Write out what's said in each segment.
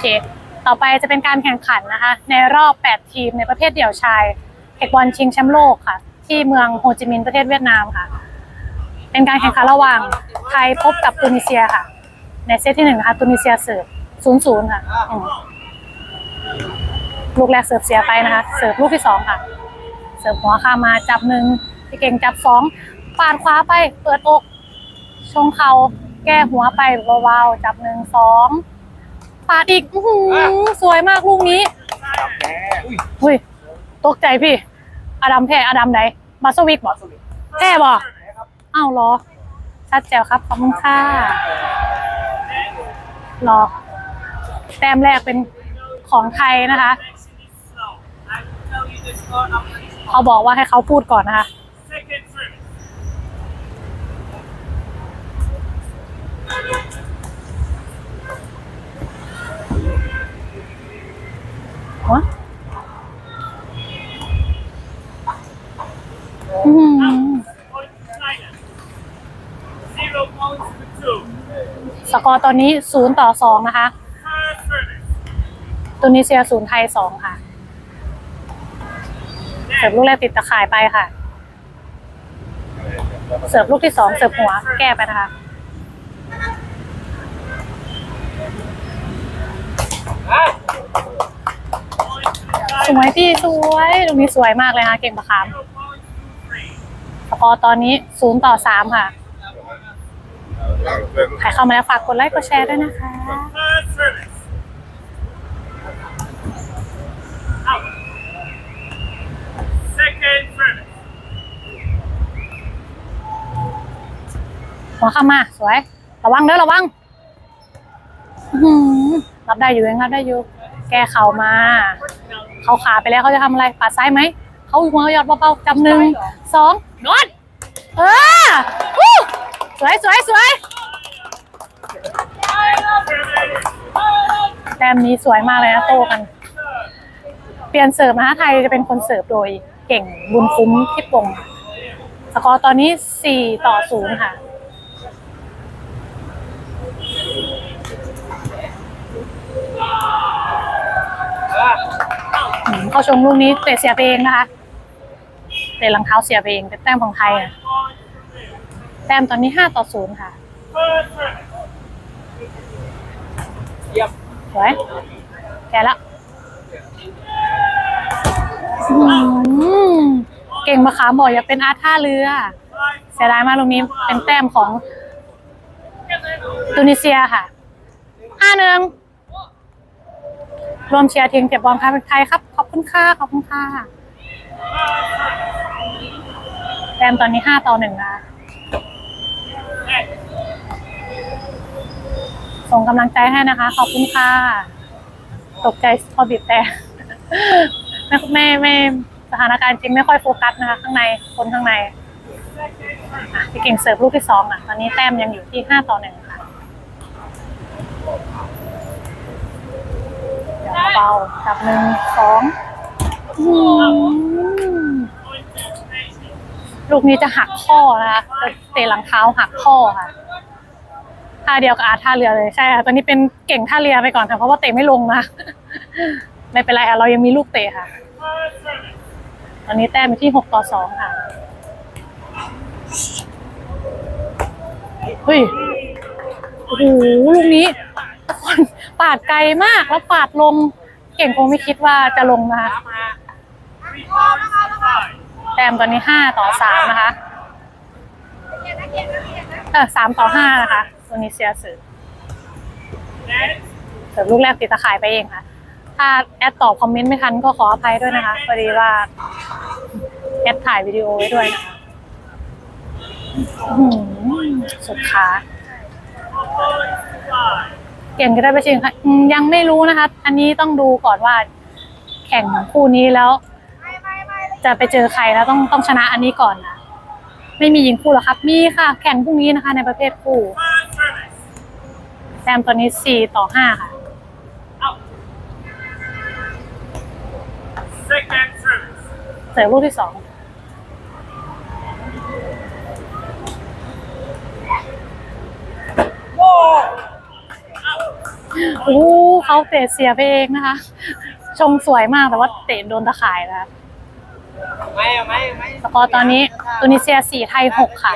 เค ต่อไปจะเป็นการแข่งขันนะคะ ในรอบ 8 ทีมในประเภทเดี่ยวชายเทคบอลชิงแชมป์โลกค่ะ ที่เมืองโฮจิมินห์ประเทศเวียดนามค่ะ เป็นการแข่งขันระหว่างไทยพบกับตูนิเซียค่ะ ในเซตที่หนึ่งนะคะตูนิเซียเสิร์ฟศูนย์ศูนย์ค่ะอืมลูกแรกเสิร์ฟเสียไปนะคะ เสิร์ฟลูกที่สองค่ะ เสิร์ฟหัวข้ามมาจับหนึ่งพี่เก่งจับสองปาดขวาไปเปิดอกชงเขาแก้หัวไปเบาๆจับหนึ่งสอง ปาดอีกอื้อหือสวยมากลูกนี้ครับแม่อุ้ยอุ้ยตกใจพี่ อดัมแพ้อดัมไหนมาสวิกบอกแพ้บอกอ้าวเหรอ ชัดแจ๋วครับขอบคุณค่ะรอแต้มแรกเป็นของไทยนะคะ เขาบอกว่าให้เขาพูดก่อนนะคะ วะอื้อหือสกอร์ตอนนี้ศูนย์ต่อสองนะคะตุนิเซียศูนย์ไทยสองค่ะเสิร์ฟลูกแรกติดตะข่ายไปค่ะ เสิร์ฟลูกที่สองเสิร์ฟหัวแก้ไปนะคะ สวยพี่สวยลูกนี้สวยมากเลยค่ะ เก่งประคามสกอร์ตอนนี้ศูนย์ต่อสามค่ะ ใครเข้ามาแล้วฝากกดไลค์กดแชร์ด้วยนะคะหัวเข้ามา สวย ระวังเด้อระวังรับได้อยู่ยังรับได้อยู่ แก้เข่ามา เขาขาไปแล้วเขาจะทำอะไรปัดซ้ายไหมเขาหัวยอดเบาๆจำหนึ่งสองนวดเอออู้สวยสวยสวยแต้มนี้สวยมากเลยนะโตกัน เปลี่ยนเสิร์ฟนะคะไทยจะเป็นคนเสิร์ฟโดยเก่งบุญคุ้มที่ปงสกอร์ตอนนี้สี่ต่อศูนย์ค่ะ อืม เข้าชมลูกนี้เตะเสียไปเองนะคะเตะหลังเท้าเสียไปเองเป็นแต้มของไทยอะแต้มตอนนี้ห้าต่อศูนย์ค่ะเยี่ยมสวยแกแล้วเก่งมาขามบอกอย่าเป็นอาร์ท่าเรือ เสียดายมากลูกนี้เป็นแต้มของตูนิเซียค่ะห้าหนึ่งรวมเชียร์ทีมเก็บบอลค่ะเป็นไทยครับ คุณค่ะ ขอบคุณค่ะแต้มตอนนี้ห้าต่อหนึ่งนะส่งกำลังใจให้นะคะ ขอบคุณค่ะ ตกใจพอบีบแต่ไม่ไม่ไม่สถานการณ์จริงไม่ค่อยโฟกัสนะคะ ข้างในคนข้างในพี่เก่งเสิร์ฟลูกที่สองอะ ตอนนี้แต้มยังอยู่ที่ห้าต่อหนึ่งค่ะ เบาๆจับหนึ่งสองอืมลูกนี้จะหักข้อนะคะเตะหลังเท้าหักข้อค่ะท่าเดียวกับอาร์ท่าเรือเลยใช่ค่ะตอนนี้เป็นเก่งท่าเรือไปก่อนค่ะเพราะว่าเตะไม่ลงนะไม่เป็นไรค่ะเรายังมีลูกเตะค่ะ ตอนนี้แต้มอยู่ที่หกต่อสองค่ะเฮ้ยโอ้โหลูกนี้ คนปาดไกลมากแล้วปาดลง เก่งคงไม่คิดว่าจะลงนะคะแต้มตอนนี้ห้าต่อสามนะคะเออสามต่อห้านะคะตัวนี้เซียสื่อเสร์ฟลูกแรกติดตะข่ายไปเองค่ะ ถ้าแอดตอบคอมเมนต์ไม่ทันก็ขออภัยด้วยนะคะพอดีว่าแอดถ่ายวิดีโอไว้ด้วยนะคะโหสุดขา แข่งก็ได้ไปชิงค่ะยังไม่รู้นะคะ อันนี้ต้องดูก่อนว่า แข่งคู่นี้แล้ว จะไปเจอใครแล้วต้องต้องชนะอันนี้ก่อนนะไม่มียิงคู่หรอครับ มีค่ะ แข่งพรุ่งนี้นะคะ ในประเภทคู่แต้มตัวนี้สี่ต่อห้าค่ะ เสร์ฟลูกที่สองโอ้ โหเขาเตะเสียไปเองนะคะ ชงสวยมากแต่ว่าเตะโดนตะข่ายนะคะไม่ไม่ไม่สกอร์ตอนนี้ตุนิเซียสี่ไทยหกค่ะ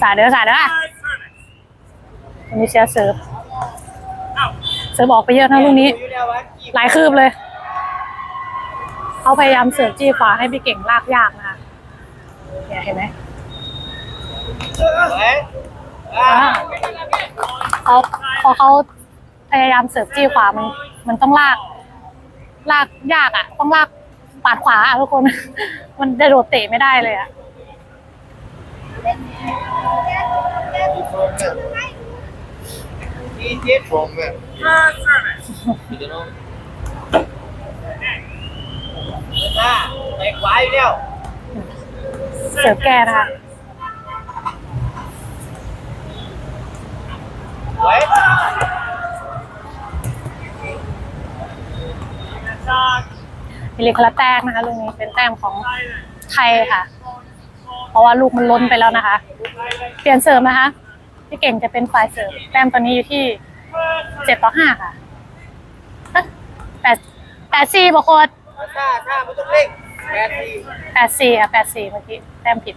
สาเด้อสาเด้อตุนิเซียเซิร์ฟเซิร์ฟออกไปเยอะนะลูกนี้ หลายคืบเลยเขาพยายามเสิร์ฟจี้ขวาให้พี่เก่งลากยากนะคะเนี่ยเห็นไหม เขาพอเขาพยายามเสิร์ฟจี้ขวามัน มันต้องลาก ลากยากอะ ต้องลากปาดขวาอะทุกคน มันจะโดดเตะไม่ได้เลยอะ Third service. ไปขวาอยู่แล้วเสิร์ฟแกนะคะ ไว้ Attack. มิลิคละแต้มนะคะลูกนี้เป็นแต้มของ Silent. ไทยค่ะ เพราะว่าลูกมันล้นไปแล้วนะคะ Silent. เปลี่ยนเสริมนะคะพี่เก่งจะเป็นฝ่ายเสริมแต้มตอนนี้อยู่ที่ Third เจ็ด service. ต่อห้าค่ะเอ๊ะแปดแปดสี่บางคนถ้าถ้าไม่ต้องเร่งแปดสี่แปดสี่อะแปดสี่เมื่อกี้แต้มผิด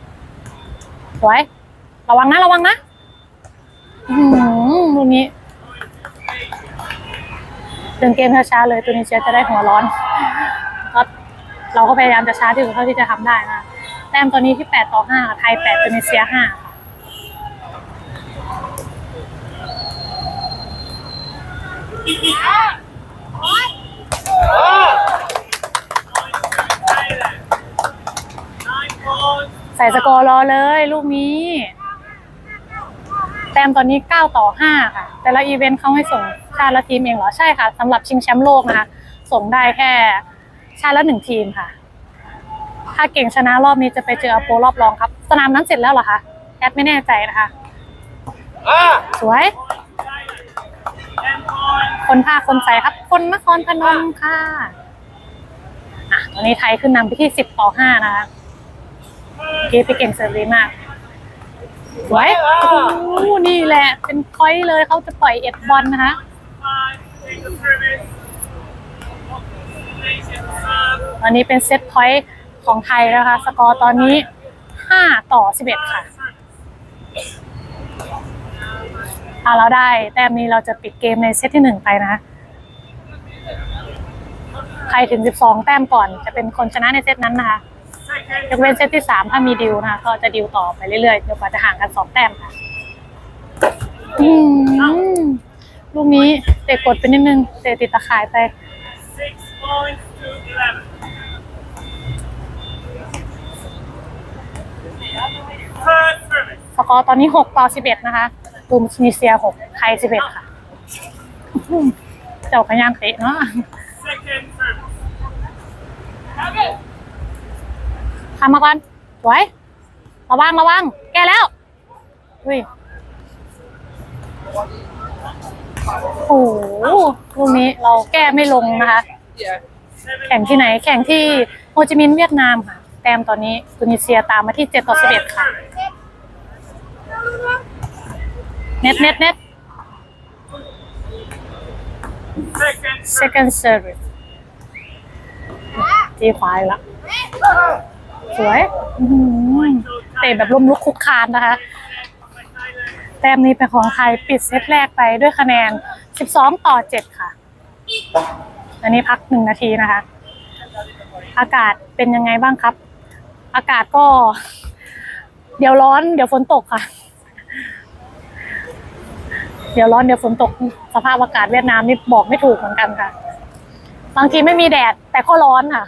สวยระวังนะระวังนะอือหือลูกนี้เดินเกมช้าๆเลยตัวนี้เชียจะได้หัวร้อนก็ เราก็พยายามจะช้าที่สุดเท่าที่จะทำได้นะแต้มตัวนี้ที่แปดต่อห้าไทยแปดตัวนี้เซียห้าค่ะใส่สกอร์รอเลยลูกนี้ แต้มตอนนี้เก้าต่อห้าค่ะ แต่ละอีเวนต์เขาให้ส่งชาติละทีมเองเหรอ ใช่ค่ะสำหรับชิงแชมป์โลกนะคะ ส่งได้แค่ ชาติละหนึ่งทีมค่ะ ถ้าเก่งชนะรอบนี้จะไปเจออโปรรอบรองครับ สนามนั้นเสร็จแล้วเหรอคะแอดไม่แน่ใจนะคะอ่าสวย Ten points. คนภาคคนใส่ครับ คนนครพนมค่ะอะตอนนี้ไทยขึ้นนำไปที่สิบต่อห้านะคะเมื่อกี้พี่เก่งเสิร์ฟดีมากสวยโอ้โหนี่แหละ เป็นพอยต์เลยเขาจะปล่อยเอ็ดบอลนะคะ อันนี้เป็นเซตพอยต์ของไทยนะคะ สกอร์ตอนนี้ห้าต่อสิบเอ็ดค่ะ ถ้าเราได้แต้มนี้เราจะปิดเกมในเซตที่หนึ่งไปนะ ใครถึงสิบสองแต้มก่อนจะเป็นคนชนะในเซตนั้นนะคะยกเว้นเซตที่สามถ้ามีดิวนะคะก็จะดิวต่อไปเรื่อยๆจนกว่าจะห่างกันสองแต้มค่ะลูกนี้เตะกดไปนิดนึงเตะติดตะข่ายไป Six points to eleven. Third service. สกอร์ตอนนี้หกต่อสิบเอ็ดนะคะกลุ่มทูนิเซียหกไทยสิบเอ็ดค่ะ เจ้าพยายามเตะเนาะทำมาก่อนสวยระวังระวัง แก้แล้วอุ้ยโอ้โหลูกนี้เราแก้ไม่ลงนะคะ แข่งที่ไหน แข่งที่โฮจิมินห์เวียดนามค่ะ ต้มตอนนี้ตุนิเซียตามมาที่เจ็ดต่อสิบเอ็ดค่ะ เน็ตเน็ตเน็ต Second service. second service ตีขวาอีกละสวยอื้อหือเตะแบบล้มลุกคุกคานนะคะ แต้มนี้เป็นของไทยปิดเซตแรกไปด้วยคะแนน 12 ต่อ 7 ค่ะ อันนี้พักหนึ่งนาทีนะคะ อากาศเป็นยังไงบ้างครับ อากาศก็ เดี๋ยวร้อน เดี๋ยวฝนตกค่ะ เดี๋ยวร้อนเดี๋ยวฝนตก สภาพอากาศเวียดนามนี่บอกไม่ถูกเหมือนกันค่ะ บางทีไม่มีแดด แต่ก็ร้อนค่ะ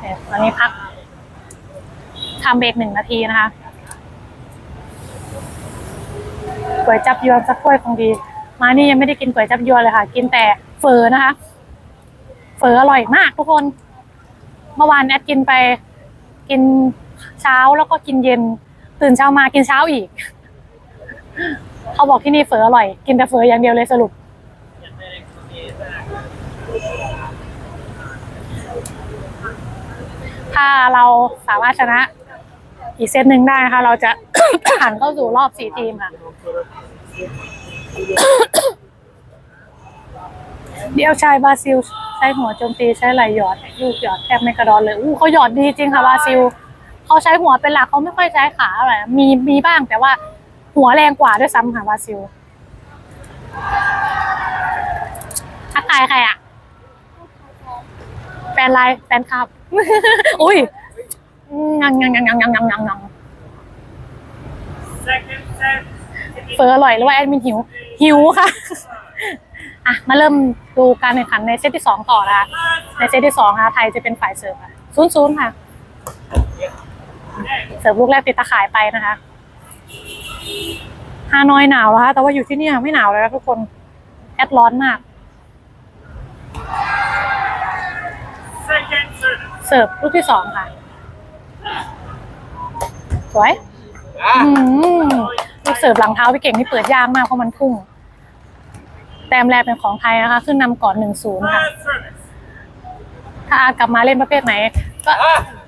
เนี่ยตอนนี้พักทำเบรกหนึ่งนาทีนะคะก๋วยจับยวนสักถ้วยคงดี มานี่ยังไม่ได้กินก๋วยจับยวนเลยค่ะ กินแต่เฟอนะคะ เฟออร่อยมากทุกคน เมื่อวานแอดกินไป กินเช้าแล้วก็กินเย็น ตื่นเช้ามากินเช้าอีก เขาบอกที่นี่เฟออร่อย กินแต่เฟออย่างเดียวเลยสรุป ถ้าเราสามารถชนะ อีกเซตหนึ่งได้นะคะ เราจะผ่านเข้าสู่รอบสี่ทีมค่ะ เดี๋ยวชายบราซิล ใช้หัวโจมตีใช้ไหลหยอดลูกหยอดแทบไม่กระดอนเลยอู้เขาหยอดดีจริงค่ะบราซิลเขาใช้หัวเป็นหลักเขาไม่ค่อยใช้ขาอะไรมีมีบ้างแต่ว่าหัวแรงกว่าด้วยซ้ำค่ะบราซิลทักทายใครอะแฟนไลน์แฟนคลับ อุ้ยงังงังงังงังงังงังงังงัง Second set. เฟอร์อร่อยหรือว่าแอดมินหิว หิวค่ะ อะมาเริ่มดูการแข่งขันในเซตที่สองต่อนะคะในเซตที่สองนะคะไทยจะเป็นฝ่ายเสิร์ฟค่ะศูนย์ศูนย์ค่ะ เสิร์ฟลูกแรกติดตะข่ายไปนะคะฮานอยหนาวแล้วคะแต่ว่าอยู่ที่เนี่ยไม่หนาวเลยนะทุกคนแอดร้อนมาก Second service. เสิร์ฟลูกที่สองค่ะ สวยอ่าอืมลูกเสิร์ฟหลังเท้าพี่เก่งนี่เปิดยากมากเพราะมันพุ่ง แต้มแรกเป็นของไทยนะคะ ขึ้นนำก่อนหนึ่งศูนย์ค่ะ ถ้าอากลับมาเล่นประเภทไหน ก็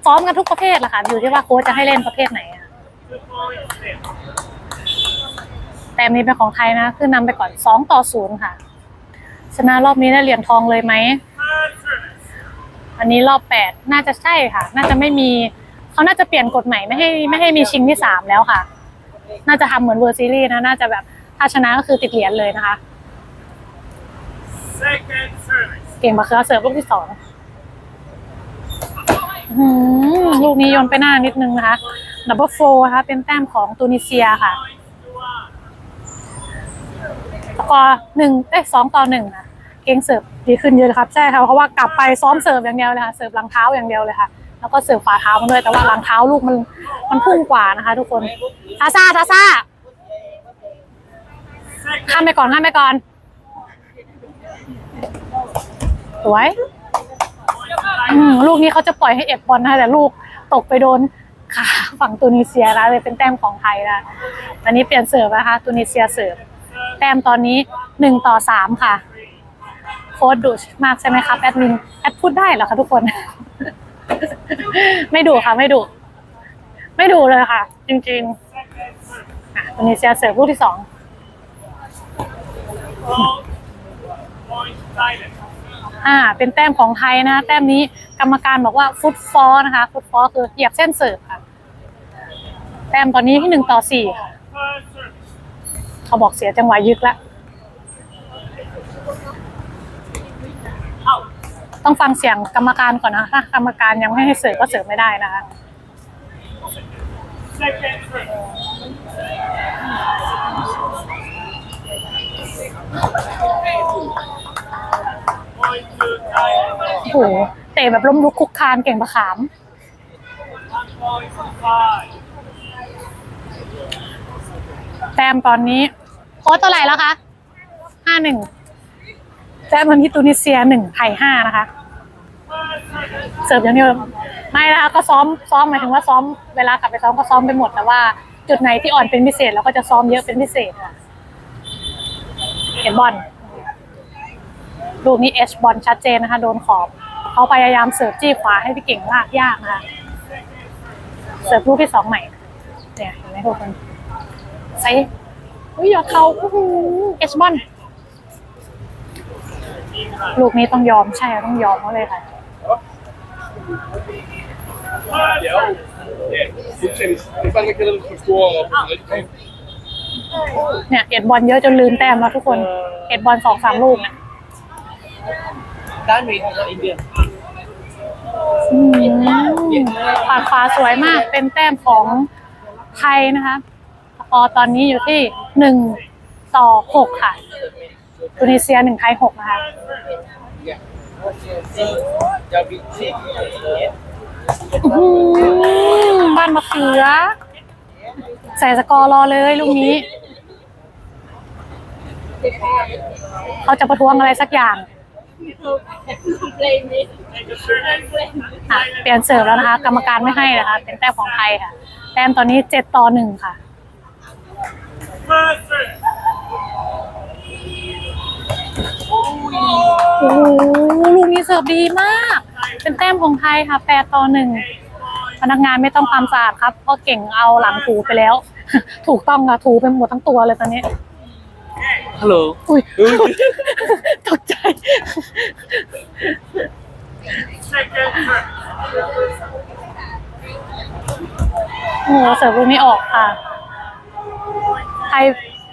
ซ้อมกันทุกประเภทแหละค่ะ อยู่ที่ว่าโค้ชจะให้เล่นประเภทไหนอะแต้มนี้เป็นของไทยนะ ขึ้นนำไปก่อนสองต่อศูนย์ค่ะ ชนะรอบนี้ได้เหรียญทองเลยไหมอันนี้รอบแปดน่าจะใช่ค่ะ น่าจะไม่มีเขาน่าจะเปลี่ยนกฎใหม่ไม่ให้ไม่ให้มีชิงที่สามแล้วค่ะ น่าจะทำเหมือนเวอร์ซีรีส์นะ น่าจะแบบถ้าชนะก็คือติดเหรียญเลยนะคะ เก่งมาคือเสิร์ฟลูกที่สองอื้อหือลูกนี้โยนไปหน้านิดนึงนะคะดับเบิลโฟนะคะเป็นแต้มของตูนิเซียค่ะ Points to one. สกอร์หนึ่งเอ้ยสองต่อหนึ่งนะเก่งเสิร์ฟดีขึ้นเยอะเลยครับใช่ค่ะเพราะว่ากลับไปซ้อมเสิร์ฟอย่างเดียวเลยค่ะเสิร์ฟหลังเท้าอย่างเดียวเลยค่ะ แล้วก็เสิร์ฟฝ่าเท้ามาด้วยแต่ว่าหลังเท้าลูกมันมันพุ่งกว่านะคะ ทุกคนทาซ่าทาซ่า Second ข้ามไปก่อนข้ามไปก่อน ส วยลูกนี้เขาจะปล่อยให้เอ็ดบอลนะคะแต่ลูกตกไปโดนขาฝั่งตูนิเซียนะเลยเป็นแต้มของไทยนะตอนนี้เปลี่ยนเสิร์ฟนะคะตูนิเซียเสิร์ฟแต้มตอนนี้หนึ่งต่อสามค่ะ โค้ดดุมากใช่ไหมครับแอดมินแอดพูดได้เหรอคะทุกคน ไม่ดุค่ะ ไม่ดุไม่ดุเลยค่ะ จริงๆตูนิเซียเสิร์ฟลูกที่สอง อ่า เป็นแต้มของไทยนะแต้มนี้กรรมการบอกว่าฟุตฟอลนะคะ ฟุตฟอลคือเหยียบเส้นเสิร์ฟค่ะ แต้มตอนนี้ที่หนึ่งต่อสี่ค่ะ เขาบอกเสียจังหวะยึกและ Out. ต้องฟังเสียงกรรมการก่อนนะถ้ากรรมการยังไม่ให้เสิร์ฟก็เสิร์ฟไม่ได้นะคะ โอ้โหเตะแบบล้มลุกคุกคานเก่งประขาม One point to five. แต้มตอนนี้โค้ชเท่าไหร่แล้วคะห้าหนึ่งแต้มตอนนี้ตูนิเซียหนึ่งไทยห้านะคะ Third service. เสิร์ฟอย่างเดียวไม่นะคะก็ซ้อมซ้อมหมายถึงว่าซ้อมเวลากลับไปซ้อมก็ซ้อมไปหมดแต่ว่าจุดไหนที่อ่อนเป็นพิเศษเราก็จะซ้อมเยอะเป็นพิเศษค่ะเห็นบอล ลูกนี้เอชบอลชัดเจนนะคะ โดนขอบ เขาพยายามเสิร์ฟจี้ขวาให้พี่เก่งลากยากนะคะ เสิร์ฟลูกที่สองใหม่เนี่ยเห็นไหมทุกคนใส่อุ้ยหยอดเขาเอชบอลลูกนี้ต้องยอมใช่ต้องยอมเขาเลยค่ะ Third service. Fuldstændig. Det er faktisk ikke det, der skulle score op. Rigtig เนี่ยเอ็ดบอลเยอะจนลืมแต้มแล้วทุกคน เอ็ดบอลสองสามลูกเนี่ย ด้านมีของอินเดียอืมปาดขวาสวยมาก เป็นแต้มของไทยนะคะสกอร์ตอนนี้อยู่ที่หนึ่งต่อหกค่ะตูนิเซียหนึ่งไทยหกนะคะหือบ้านมะเขือ ใส่สกอร์รอเลยลูกนี้ เขาจะประท้วงอะไรสักอย่าง Take a service. อะเปลี่ยนเสิร์ฟแล้วนะคะ กรรมการไม่ให้นะคะ เป็นแต้มของไทยค่ะ แต้มตอนนี้เจ็ดต่อหนึ่งค่ะโอ้โหลูกนี้เสิร์ฟดีมาก เป็นแต้มของไทยค่ะแปดต่อหนึ่งพนักงานไม่ต้องความสะอาดครับเพราะเก่งเอาหลังถูไปแล้ว ถูกต้องค่ะถูไปหมดทั้งตัวเลยตอนนี้ Hello อุ้ยตกใจ Second serve. โอ้โหเสิร์ฟลูกนี้ออกค่ะ ไทย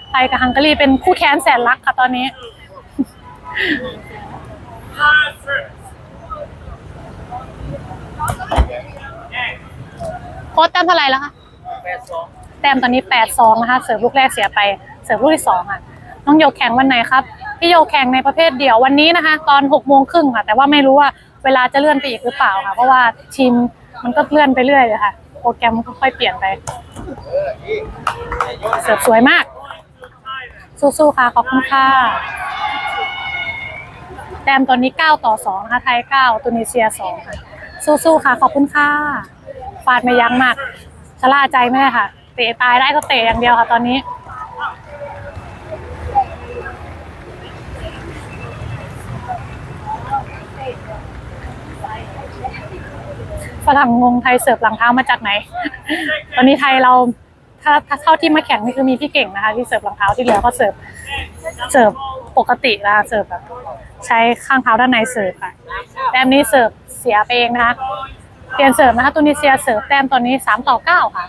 ไทยกับฮังการีเป็นคู่แค้นแสนรักค่ะตอนนี้ Five serve. โค้ชแต้มเท่าไหร่แล้วคะแต้มตอนนี้แปดสองนะคะ เสิร์ฟลูกแรกเสียไป เสิร์ฟลูกที่สองอะ น้องโยแข่งวันไหนครับพี่โยแข่งในประเภทเดี่ยววันนี้นะคะ ตอนหกโมงครึ่งค่ะ แต่ว่าไม่รู้ว่าเวลาจะเลื่อนไปอีกหรือเปล่าค่ะ เพราะว่าทีมมันก็เลื่อนไปเรื่อยเลยค่ะ โปรแกรมก็ค่อยเปลี่ยนไปเสิร์ฟสวยมาก สู้ๆค่ะขอบคุณค่ะแต้มตอนนี้ 9 ต่อ2นะคะไทย 9ตุนิเซีย 2 ค่ะ สู้ๆค่ะ ขอบคุณค่ะฟาดไม่ยั้งมากชะล่าใจไม่ได้ค่ะ เตะตายได้ก็เตะอย่างเดียวค่ะตอนนี้ ฝรั่งงงไทยเสิร์ฟหลังเท้ามาจากไหน ตอนนี้ไทยเราถ้าถ้าเท่าที่มาแข่งนี่คือมีพี่เก่งนะคะ ที่เสิร์ฟหลังเท้าที่เหลือก็เสิร์ฟเสิร์ฟปกตินะเสิร์ฟแบบใช้ข้างเท้าด้านในเสิร์ฟค่ะแต้มนี้เสิร์ฟเสียไปเองนะคะเปลี่ยนเสิร์ฟนะคะตุนิเซียเสิร์ฟแต้มตอนนี้สามต่อเก้าค่ะ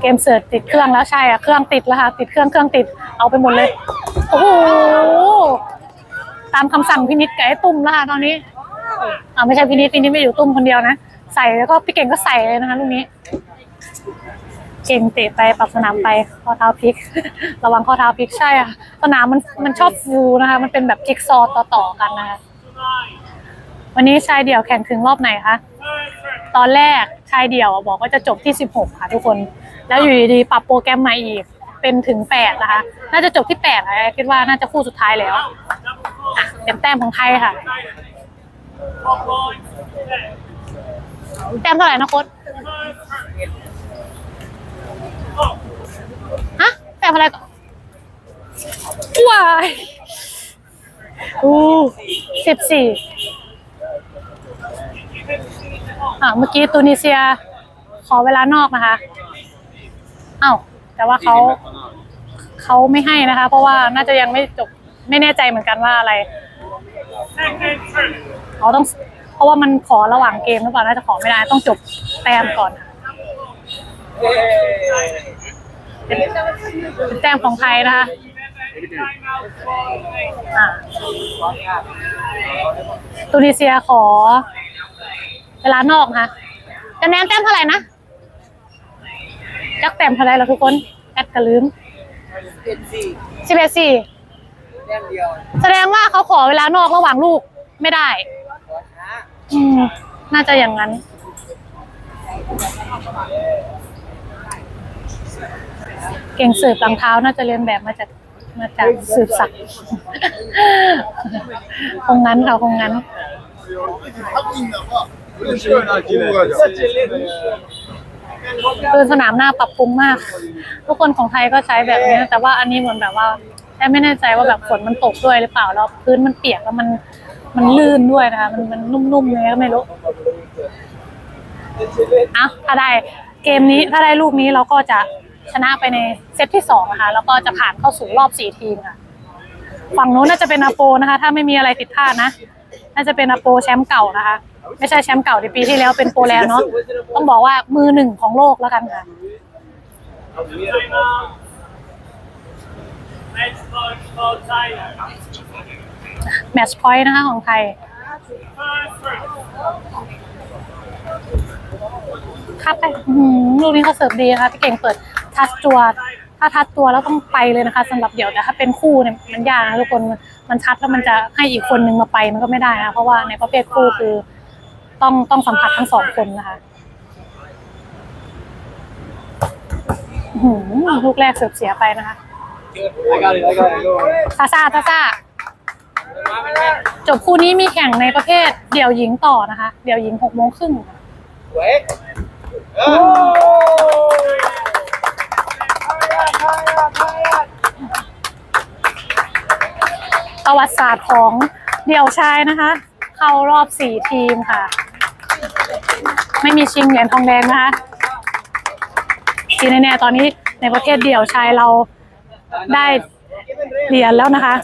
เกมเสิร์ฟติดเครื่องแล้วใช่อะเครื่องติดแล้วค่ะติดเครื่องเครื่องติดเอาไปหมดเลย โอ้โหามคำสั่งพินิจกับไอ้ตุ้มแล้วค่ะตอนนี้อ่าไม่ใช่พินิจพินิจไม่อยู่ตุ้มคนเดียวนะใส่แล้วก็พี่เก่งก็ใส่เลยนะคะลูกนี้ เก่งเตะไปปรับสนามไปข้อเท้าพลิก ระวังข้อเท้าพลิกใช่อะสนามมันมันชอบฟูนะคะ มันเป็นแบบจิ๊กซอว์ต่อๆกันนะคะวันนี้ชายเดี่ยวแข่งถึงรอบไหนคะ Third serve. ตอนแรกชายเดี่ยวบอกว่าจะจบที่ 16 ค่ะ ทุกคน แล้วอยู่ดีๆปรับโปรแกรมมาอีกเป็นถึง 8 นะคะ น่าจะจบที่8ค่ะคิดว่าน่าจะคู่สุดท้ายแล้วอะ เป็นแต้มของไทยค่ะ Top line. Set. แต้มเท่าไหร่นะโค้ช Third serve. Oh. ฮะแต้มอะไรก่อนว้ายอู้สิบสี่อะเมื่อกี้ตูนิเซีย ขอเวลานอกนะคะอ้าวแต่ว่าเขาเขาไม่ให้นะคะ เพราะว่าน่าจะยังไม่จบ ไม่แน่ใจเหมือนกันว่าอะไร Second serve. เขาต้อง เพราะว่ามันขอระหว่างเกมหรือเปล่าน่าจะขอไม่ได้ต้องจบแต้มก่อนเป็นแต้มของไทยนะคะอ่าตูนิเซียขอ เวลานอกนะคะคะแนนแต้มเท่าไหร่นะจักแต้มเท่าไหร่แล้วทุกคนแอดกระลืมสิบเอ็ดสี่ แสดงว่าเขาขอเวลานอกระหว่างลูกไม่ได้อืม น่าจะอย่างนั้น เก่งสืบรองเท้าน่าจะเรียนแบบมาจากมาจากสืบศักดิ์ คงงั้นค่ะคงงั้น คือสนามหน้าปรับปรุงมาก ทุกคนของไทยก็ใช้แบบนี้ แต่ว่าอันนี้เหมือนแบบว่า แค่ไม่แน่ใจว่าแบบฝนมันตกด้วยหรือเปล่าแล้วพื้นมันเปียกแล้วมันมันลื่นด้วยนะคะ มันมันนุ่มๆเลยก็ไม่รู้อะถ้าได้เกมนี้ถ้าได้ลูกนี้เราก็จะชนะไปในเซตที่สองนะคะแล้วก็จะผ่านเข้าสู่รอบสี่ทีมค่ะ ฝั่งนู้นน่าจะเป็นอาโปนะคะ ถ้าไม่มีอะไรผิดพลาดนะน่าจะเป็นอาโปแชมป์เก่านะคะ ไม่ใช่แชมป์เก่าในปีที่แล้วเป็นโปแลนด์เนาะต้องบอกว่ามือหนึ่งของโลกแล้วกันค่ะ แมตช์พอยต์นะคะของไทย ครับไปอื้อหือลูกนี้เขาเสิร์ฟดีนะคะพี่เก่งเปิดทัชตัวถ้าทัชตัวแล้วต้องไปเลยนะคะสำหรับเดี่ยวแต่ถ้าเป็นคู่เนี่ยมันยากนะทุกคนมันมันทัชแล้วมันจะให้อีกคนนึงมาไปมันก็ไม่ได้นะเพราะว่าในประเภทคู่คือ ต้องต้องสัมผัสทั้งสองคนนะคะหือลูกแรกเสิร์ฟเสียไปนะคะ I got it I got it go ซาซาซาซาจบคู่นี้มีแข่งในประเภทเดี่ยวหญิงต่อนะคะ เดี่ยวหญิงหกโมงครึ่ง Wait ประวัติศาสตร์ของเดี่ยวชายนะคะ เข้ารอบสี่ทีมค่ะ ไม่มีชิงเหรียญทองแดงนะคะ ที่แน่ๆตอนนี้ในประเภทเดี่ยวชายเรา ได้เหรียญแล้วนะคะ